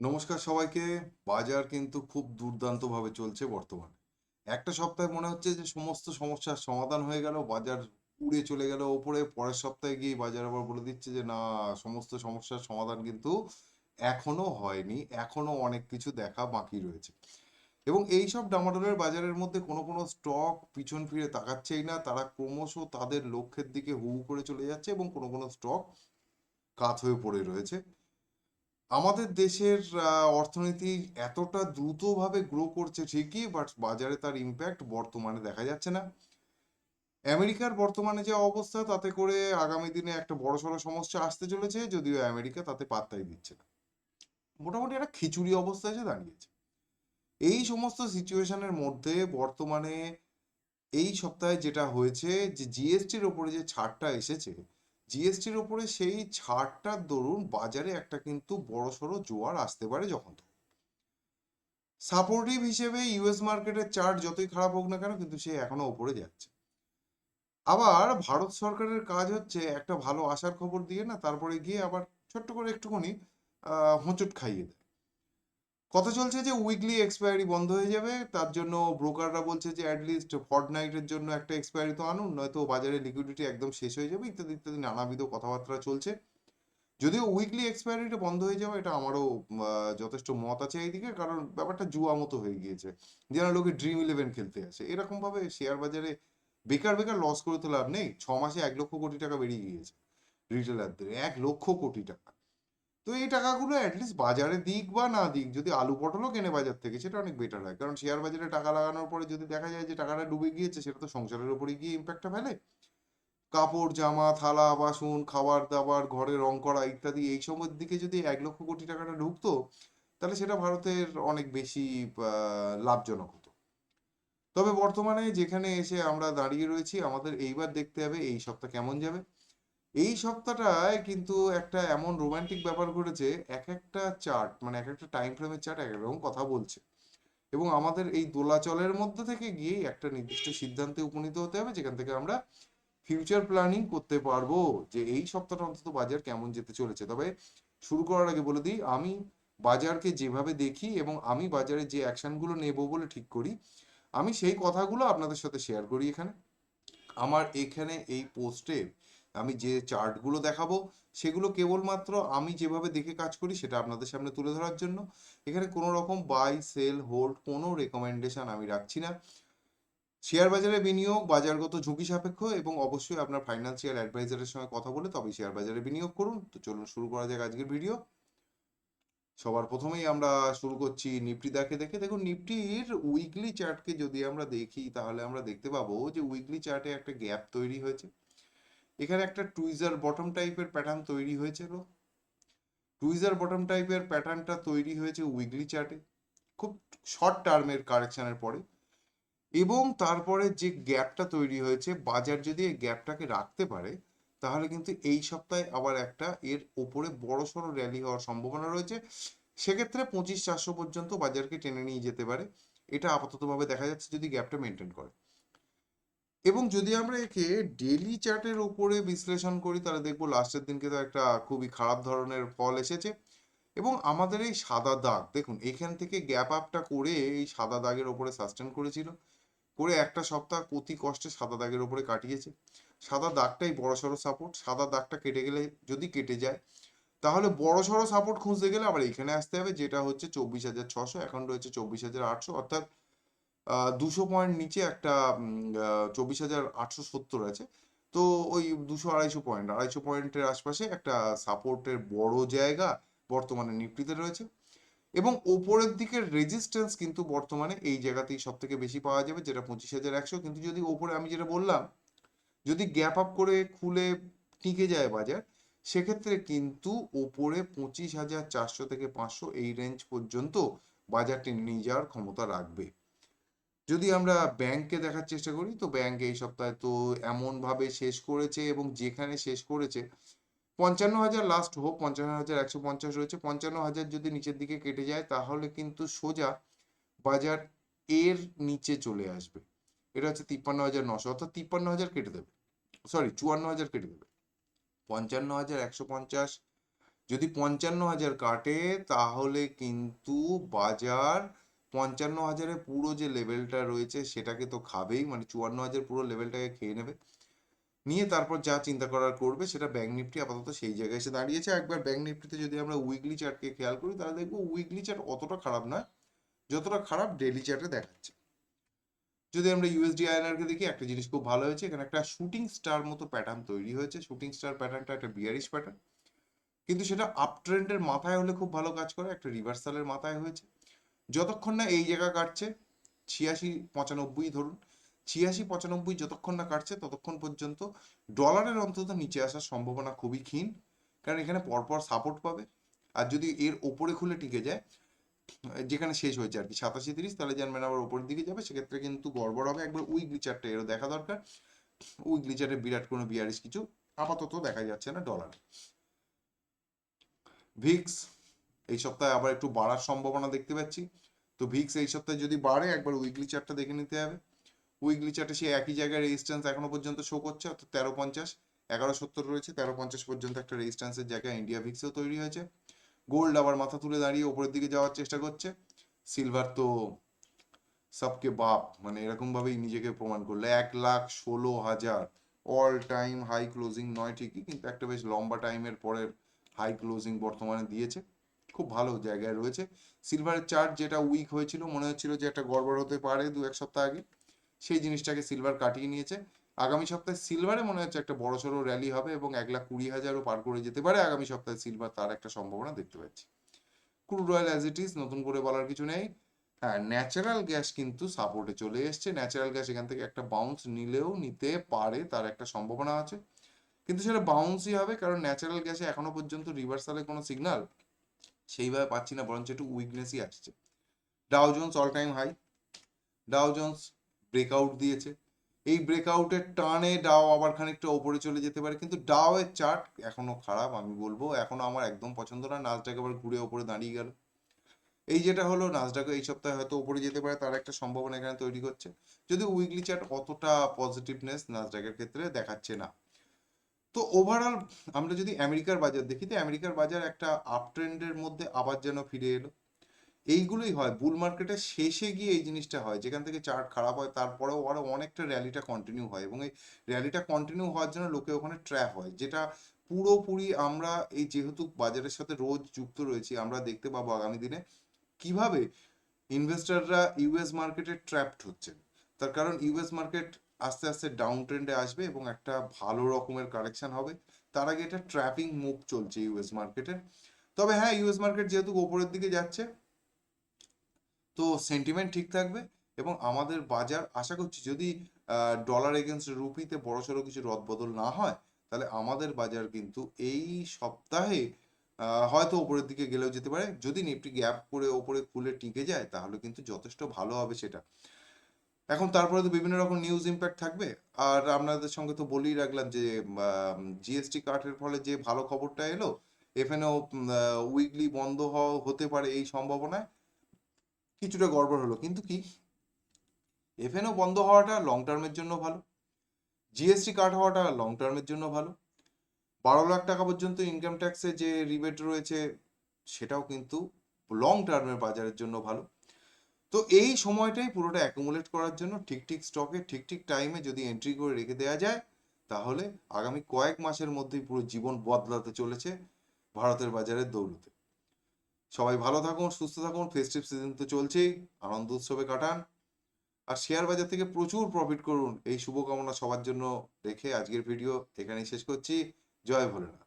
নমস্কার সবাইকে। বাজার কিন্তু খুব দুর্দান্তভাবে চলছে বর্তমানে। একটা সপ্তাহে মনে হচ্ছে যে সমস্ত সমস্যার সমাধান হয়ে গেল, বাজার উড়ে চলে গেল, ওপরে পরের সপ্তাহে গিয়ে বাজার আবার বলে দিচ্ছে যে, না, সমস্ত সমস্যার সমাধান কিন্তু এখনও হয়নি, এখনও অনেক কিছু দেখা বাকি রয়েছে। এবং এই সব ডামাডোলের বাজারের মধ্যে কোনো কোনো স্টক পিছন ফিরে তাকাচ্ছেই না। তারা ক্রমশ তাদের লক্ষ্যের দিকে হু হু করে চলে যাচ্ছে এবং কোনো কোনো স্টক কাত হয়ে পড়ে রয়েছে। আমাদের দেশের অর্থনীতি এতটা দ্রুতভাবে গ্রো করছে ঠিকই বাট বাজারে তার ইম্প্যাক্ট বর্তমানে দেখা যাচ্ছে না। আমেরিকার বর্তমানে যে অবস্থা, তাতে করে আগামী দিনে একটা বড় বড়সড় সমস্যা আসতে চলেছে, যদিও আমেরিকা তাতে পাত্তাই দিচ্ছে না। মোটামুটি একটা খিচুড়ি অবস্থা এসে দাঁড়িয়েছে। এই সমস্ত সিচুয়েশনের মধ্যে বর্তমানে এই সপ্তাহে যেটা হয়েছে, যে জিএসটির ওপরে যে ছাড়টা এসেছে জিএসটির উপরে সেই ছাড়টার দরুন বাজারে একটা কিন্তু বড়সড় জোয়ার আসতে পারে যখন সাপোর্টিভ হিসেবে ইউএস মার্কেটের চার্ট যতই খারাপ হোক না কেন কিন্তু সে এখনও ওপরে যাচ্ছে। আবার ভারত সরকারের কাজ হচ্ছে একটা ভালো আশার খবর দিয়ে না তারপরে গিয়ে আবার ছোট্ট করে একটুখানি হোঁচট খাইয়ে দেয়। কথা চলছে যে উইকলি এক্সপায়ারি বন্ধ হয়ে যাবে, তার জন্য ব্রোকাররা বলছে যে অ্যাটলিস্ট ফর্টনাইটের জন্য একটা এক্সপায়ারি তো আনুন, নয়তো বাজারে লিকুইডিটি একদম শেষ হয়ে যাবে, ইত্যাদি ইত্যাদি, নানাবিধ কথাবার্তা চলছে। যদিও উইকলি এক্সপায়ারিটা বন্ধ হয়ে যাওয়া, এটা আমারও যথেষ্ট মত আছে এইদিকে, কারণ ব্যাপারটা জুয়া মতো হয়ে গিয়েছে। যেন লোকে ড্রিম ইলেভেন খেলতে আসে। এরকমভাবে শেয়ার বাজারে বেকার বেকার লস করে তো লাভ নেই, ছ মাসে এক লক্ষ কোটি টাকা বেরিয়ে গিয়েছে রিটেলারদের এক লক্ষ কোটি টাকা। তো এই টাকাগুলো অ্যাটলিস্ট বাজারে দিক বা না দিক, যদি আলু পটলও কেনে বাজার থেকে, সেটা অনেক বেটার হয়। কারণ শেয়ার বাজারে টাকা লাগানোর পরে যদি দেখা যায় যে টাকাটা ডুবে গিয়েছে, সেটা তো সংসারের উপরে গিয়ে ইম্প্যাক্টটা ফেলে। কাপড়, জামা, থালা, বাসন, খাবার দাবার ঘরে রং করা ইত্যাদি, এই সময়ের দিকে যদি এক লক্ষ কোটি টাকাটা ঢুকতো, তাহলে সেটা ভারতের অনেক বেশি লাভজনক হতো। তবে বর্তমানে যেখানে এসে আমরা দাঁড়িয়ে রয়েছি, আমাদের এইবার দেখতে হবে এই সপ্তাহ কেমন যাবে। এই সপ্তাহটায় কিন্তু একটা এমন রোমান্টিক ব্যাপার ঘটেছে, এক একটা চার্ট মানে এক একটা টাইম ফ্রেমের চার্ট এক রকম কথা বলছে। এবং আমাদের এই দোলাচলের মধ্যে থেকে গিয়ে একটা নির্দিষ্ট সিদ্ধান্তে উপনীত হতে হবে, যেখান থেকে আমরা ফিউচার প্ল্যানিং করতে পারব যে এই সপ্তাহটা অন্তত বাজার কেমন যেতে চলেছে। তবে শুরু করার আগে বলে দিই, আমি বাজারকে যেভাবে দেখি এবং আমি বাজারে যে অ্যাকশনগুলো নেব বলে ঠিক করি, আমি সেই কথাগুলো আপনাদের সাথে শেয়ার করি এখানে। আমার এখানে এই পোস্টে আমি যে চার্টগুলো দেখাবো, সেগুলো কেবলমাত্র আমি যেভাবে দেখে কাজ করি, সেটা আপনাদের সামনে তুলে ধরার জন্য। এখানে কোনো রকম বাই সেল হোল্ড কোনো রেকমেন্ডেশন আমি রাখছি না। শেয়ার বাজারে বিনিয়োগ, বাজারগত ঝুঁকি সাপেক্ষ এবং অবশ্যই আপনার ফাইন্যান্সিয়াল অ্যাডভাইজারের সঙ্গে কথা বলে তবে শেয়ার বাজারে বিনিয়োগ করুন। তো চলুন শুরু করা যাক আজকের ভিডিও সবার প্রথমেই আমরা শুরু করছি নিফটি দেখে দেখে। দেখুন, নিফটির উইকলি চার্টকে যদি আমরা দেখি, তাহলে আমরা দেখতে পাবো যে উইকলি চার্টে একটা গ্যাপ তৈরি হয়েছে। এখানে একটা টুইজার বটম টাইপের প্যাটার্ন তৈরি হয়েছিল। টুইজার বটম টাইপের প্যাটার্নটা তৈরি হয়েছে উইকলি চার্টে খুব শর্ট টার্মের কারেকশনের পরে। এবং তারপরে যে গ্যাপটা তৈরি হয়েছে, বাজার যদি এই গ্যাপটাকে রাখতে পারে, তাহলে কিন্তু এই সপ্তাহে আবার একটা এর ওপরে বড়সড় র্যালি হওয়ার সম্ভাবনা রয়েছে। সেক্ষেত্রে পঁচিশ চারশো পর্যন্ত বাজারকে টেনে নিয়ে যেতে পারে। এটা আপাততভাবে দেখা যাচ্ছে যদি গ্যাপটা মেনটেন করে। এবং যদি আমরা একে ডেলি চার্টের উপরে বিশ্লেষণ করি, তাহলে দেখব লাস্টের দিনকে তো একটা খুবই খারাপ ধরনের ফল এসেছে। এবং আমাদের এই সাদা দাগ, দেখুন, এখান থেকে গ্যাপ আপটা করে এই সাদা দাগের ওপরে সাস্টেন করেছিল। করে একটা সপ্তাহ অতি কষ্টে সাদা দাগের ওপরে কাটিয়েছে। সাদা দাগটাই বড় বড়সড় সাপোর্ট সাদা দাগটা কেটে গেলে যদি কেটে যায়, তাহলে বড়সড় সাপোর্ট খুঁজতে গেলে আবার এখানে আসতে হবে, যেটা হচ্ছে চব্বিশ হাজার ছশো, এখন রয়েছে চব্বিশ হাজার আটশো, অর্থাৎ দুশো পয়েন্ট নিচে একটা চব্বিশ হাজার আটশো সত্তর আছে। তো ওই দুশো আড়াইশো পয়েন্ট, আড়াইশো পয়েন্টের আশপাশে একটা সাপোর্টের বড় জায়গা বর্তমানে নিফটিতে রয়েছে। এবং ওপরের দিকের রেজিস্ট্যান্স কিন্তু বর্তমানে এই জায়গাতেই সব থেকে বেশি পাওয়া যাবে, যেটা পঁচিশ হাজার একশো। কিন্তু যদি ওপরে আমি যেটা বললাম, যদি গ্যাপ আপ করে খুলে টিকে যায় বাজার, সেক্ষেত্রে কিন্তু ওপরে পঁচিশ হাজার চারশো থেকে পাঁচশো এই রেঞ্জ পর্যন্ত বাজারটি নিয়ে যাওয়ার ক্ষমতা রাখবে। যদি আমরা ব্যাংকে দেখার চেষ্টা করি, তো ব্যাংক এই সপ্তাহে তো এমনভাবে শেষ করেছে এবং যেখানে শেষ করেছে, পঞ্চান্ন হাজার লাস্ট হোক, পঞ্চান্ন হাজার একশো পঞ্চাশ রয়েছে, পঞ্চান্ন হাজার যদি নিচের দিকে কেটে যায়, তাহলে কিন্তু সোজা বাজার এর নিচে চলে আসবে। এটা হচ্ছে তিপ্পান্ন হাজার নশো, অর্থাৎ তিপ্পান্ন হাজার কেটে দেবে। সরি চুয়ান্ন হাজার কেটে দেবে। পঞ্চান্ন হাজার একশো পঞ্চাশ, যদি পঞ্চান্ন হাজার কাটে, তাহলে কিন্তু বাজার পঞ্চান্ন হাজারের পুরো যে লেভেলটা রয়েছে সেটাকে তো খাবেই মানে চুয়ান্ন হাজার পুরো লেভেলটাকে খেয়ে নেবে। নিয়ে তারপর যা চিন্তা করার করবে সেটা ব্যাঙ্ক নিফটি আপাতত সেই জায়গায় এসে দাঁড়িয়েছে। একবার ব্যাঙ্ক নিফটিতে যদি আমরা উইকলি চার্টকে খেয়াল করি, তাহলে দেখব উইকলি চার্ট অতটা খারাপ নয়, যতটা খারাপ ডেইলি চার্টে দেখাচ্ছে। যদি আমরা ইউএসডি আইএনআর কে দেখি, একটা জিনিস খুব ভালো হয়েছে, এখানে একটা শুটিং স্টার মতো প্যাটার্ন তৈরি হয়েছে। শুটিং স্টার প্যাটার্নটা একটা বিয়ারিশ প্যাটার্ন কিন্তু সেটা আপ ট্রেন্ডের মাথায় হলে খুব ভালো কাজ করে, একটা রিভার্সালের মাথায় হয়েছে। যতক্ষণ না এই জায়গা কাটছে, ছিয়াশি পঁচানব্বই ধরুন, ছিয়াশি পঁচানব্বই যতক্ষণ না কাটছে, ততক্ষণ পর্যন্ত ডলারের অন্তত নিচে আসার সম্ভাবনা খুবই ক্ষীণ। কারণ এখানে পরপর সাপোর্ট পাবে। আর যদি এর ওপরে খুলে টিকে যায়, যেখানে শেষ হয়েছে আর কি, সাতাশি তিরিশ, তাহলে জানবেন আবার ওপরের দিকে যাবে। সেক্ষেত্রে কিন্তু গড়বড় হবে। একবার উইকলি চার্টটা এরও দেখা দরকার। উইকলি চার্টে বিরাট কোনো বিয়ারিশ কিছু আপাতত দেখা যাচ্ছে না ডলার। ভিক্স এই সপ্তাহে আবার একটু বাড়ার সম্ভাবনা দেখতে পাচ্ছি। তো ভিক্স এই সপ্তাহে যদি বাড়ে, একবার উইকলি চার্টটা দেখে নিতে হবে। উইকলি চার্টে সে একই জায়গায় রেজিস্ট্যান্স এখনও পর্যন্ত শো করছে, অর্থাৎ তেরো পঞ্চাশ, এগারো সত্তর রয়েছে, তেরো পঞ্চাশ পর্যন্ত একটা রেজিস্ট্যান্সের জায়গায় ইন্ডিয়া ভিক্সেও তৈরি হয়েছে। গোল্ড আবার মাথা তুলে দাঁড়িয়ে ওপরের দিকে যাওয়ার চেষ্টা করছে। সিলভার তো সবকে বাপ মানে এরকম ভাবেই নিজেকে প্রমাণ করল। এক লাখ ষোলো হাজার অল টাইম হাই ক্লোজিং নয় ঠিকই, কিন্তু একটা বেশ লম্বা টাইমের পরের হাই ক্লোজিং বর্তমানে দিয়েছে। খুব ভালো জায়গায় রয়েছে। সিলভারের চার্ট যেটা উইক হয়েছিল, মনে হচ্ছিল যে একটা গড়বড় হতে পারে দু এক সপ্তাহ আগে, সেই জিনিসটাকে সিলভার কাটিয়ে নিয়েছে। আগামী সপ্তাহে সিলভারে মনে হচ্ছে একটা বড় সড়ো র্যালি হবে এবং এক লাখ কুড়ি হাজারও পার করে যেতে পারে। আগামী সপ্তাহে সিলভার তার একটা সম্ভাবনা দেখতে পাচ্ছি। Crude oil as it is নতুন করে বলার কিছু নেই। হ্যাঁ ন্যাচারাল গ্যাস কিন্তু সাপোর্টে চলে এসছে। ন্যাচারাল গ্যাস এখান থেকে একটা বাউন্স নিলেও নিতে পারে, তার একটা সম্ভাবনা আছে। কিন্তু সেটা বাউন্সই হবে, কারণ ন্যাচারাল গ্যাসে এখনও পর্যন্ত রিভার্সালে কোনো সিগন্যাল সেইভাবে পাচ্ছি না, বরঞ্চ একটু উইকনেসই আসছে। Dow Jones all time high Dow Jones breakout দিয়েছে। এই ব্রেকআউটের টানে ডাও আবার খানিকটা ওপরে চলে যেতে পারে, কিন্তু ডাও এর চার্ট এখনও খারাপ, আমি বলব, এখনও আমার একদম পছন্দ না নাচটাকে আবার ঘুরে ওপরে দাঁড়িয়ে গেল। এই যেটা হলো নাচটাকে এই সপ্তাহে হয়তো উপরে যেতে পারে, তার একটা সম্ভাবনা এখানে তৈরি করছে। যদি উইকলি চার্ট অতটা পজিটিভনেস নাচডাকের ক্ষেত্রে দেখাচ্ছে না। তো ওভারঅল আমরা যদি আমেরিকার বাজার দেখি, তো আমেরিকার বাজার একটা আপ ট্রেন্ডের মধ্যে আবার যেন ফিরে এলো। এইগুলোই হয়। বুল মার্কেটের শেষে গিয়ে এই জিনিসটা হয়। যেখান থেকে চার্ট খারাপ হয়, তারপরেও আরও অনেকটা র্যালিটা কন্টিনিউ হয় এবং এই র্যালিটা কন্টিনিউ হওয়ার জন্য লোকে ওখানে ট্র্যাপ হয়। যেটা পুরোপুরি আমরা এই যেহেতু বাজারের সাথে রোজ যুক্ত রয়েছি, আমরা দেখতে পাবো আগামী দিনে কীভাবে ইনভেস্টররা ইউএস মার্কেটে ট্র্যাপড হচ্ছে তার কারণ ইউএস মার্কেট আস্তে আস্তে ডাউন ট্রেন্ডে আসবে এবং একটা ভালো রকমের কারেকশন হবে। তার আগে এটা ট্র্যাপিং মুভ চলছে ইউএস মার্কেটের তবে হ্যাঁ ইউএস মার্কেট যেহেতু ওপরের দিকে যাচ্ছে, তো সেন্টিমেন্ট ঠিক থাকবে এবং আমাদের বাজার, আশা করছি যদি ডলার এগেনস্ট রুপিতে বড়সড় কিছু রদবদল না হয়, তাহলে আমাদের বাজার কিন্তু এই সপ্তাহে হয়তো উপরের দিকে গেলেও যেতে পারে। যদি নিফটি গ্যাপ করে ওপরে খুলে টিকে যায়, তাহলে কিন্তু যথেষ্ট ভালো হবে সেটা। এখন তারপরে তো বিভিন্ন রকম নিউজ ইম্প্যাক্ট থাকবে। আর আপনাদের সঙ্গে তো বলেই রাখলাম যে জিএসটি কাটের ফলে যে ভালো খবরটা এলো এফএনও উইকলি বন্ধ হওয়া হতে পারে এই সম্ভাবনায়। কিছুটা গড়বড় হলো। কিন্তু কি? এফএনও বন্ধ হওয়াটা লং টার্মের জন্য ভালো। জিএসটি কাট হওয়াটা লং টার্মের জন্য ভালো। বারো লাখ টাকা পর্যন্ত ইনকাম ট্যাক্সে যে রিবেট রয়েছে, সেটাও কিন্তু লং টার্মের বাজারের জন্য ভালো। তো এই সময়টাই পুরোটা অ্যাকুমুলেট করার জন্য ঠিক ঠিক স্টকে ঠিক ঠিক টাইমে যদি এন্ট্রি করে রেখে দেওয়া যায়, তাহলে আগামী কয়েক মাসের মধ্যেই পুরো জীবন বদলাতে চলেছে ভারতের বাজারের দৌলতে। সবাই ভালো থাকুন, সুস্থ থাকুন ফেস্টিভ সিজন তো চলছেই, আনন্দ উৎসবে কাটান। আর শেয়ার বাজার থেকে প্রচুর প্রফিট করুন। এই শুভকামনা সবার জন্য রেখে আজকের ভিডিও এখানেই শেষ করছি। জয় ভোলেনাথ।